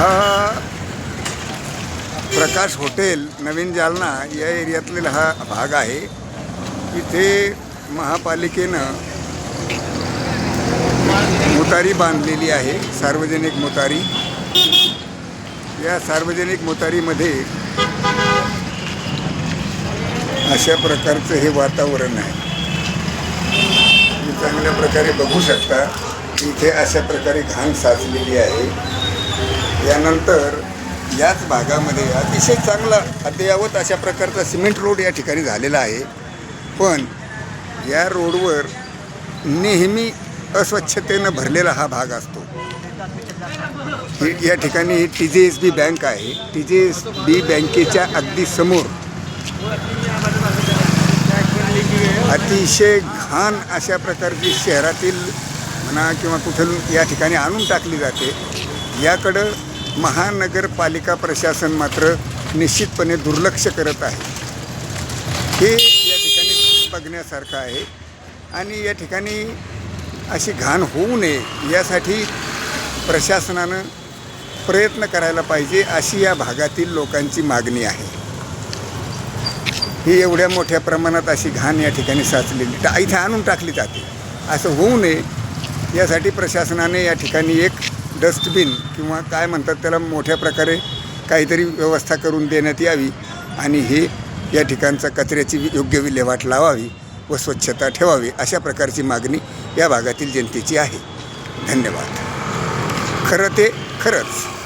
हा प्रकाश हॉटेल नवीन जालना या एरियातलेला हा भाग आहे. इथे महापालिकेनं मोतारी बांधलेली आहे सार्वजनिक मोतारी. या सार्वजनिक मोतारीमध्ये अशा प्रकारचं हे वातावरण आहे. तुम्ही चांगल्या प्रकारे बघू शकता इथे अशा प्रकारे घाण साचलेली आहे. यानंतर याच भागामध्ये अतिशय चांगला अद्ययावत अशा प्रकारचा सिमेंट रोड या ठिकाणी झालेला आहे. पण या रोडवर नेहमी अस्वच्छतेनं भरलेला हा भाग असतो. या ठिकाणी T J S B bank आहे. टी जे एस बी बँकेच्या अगदी समोर अतिशय घाण अशा प्रकारची शहरातील म्हणा किंवा कुठून या ठिकाणी आणून टाकली जाते. याकडं महानगरपालिका प्रशासन मात्र निश्चितपणे दुर्लक्ष करत आहे. हे या ठिकाणी बघण्यासारखं आहे. आणि या ठिकाणी अशी घाण होऊ नये यासाठी प्रशासनानं प्रयत्न करायला पाहिजे अशी या भागातील लोकांची मागणी आहे. ही एवढ्या मोठ्या प्रमाणात अशी घाण या ठिकाणी साचलेली इथे आणून टाकली जाते. असं होऊ नये यासाठी प्रशासनाने या ठिकाणी एक डस्टबिन किंवा काय म्हणतात त्याला मोठ्या प्रकारे काहीतरी व्यवस्था करून देण्यात यावी आणि हे या ठिकाणचा कचऱ्याची योग्य विल्हेवाट लावावी व स्वच्छता ठेवावी अशा प्रकारची मागणी या भागातील जनतेची आहे. धन्यवाद. खरं ते खरंच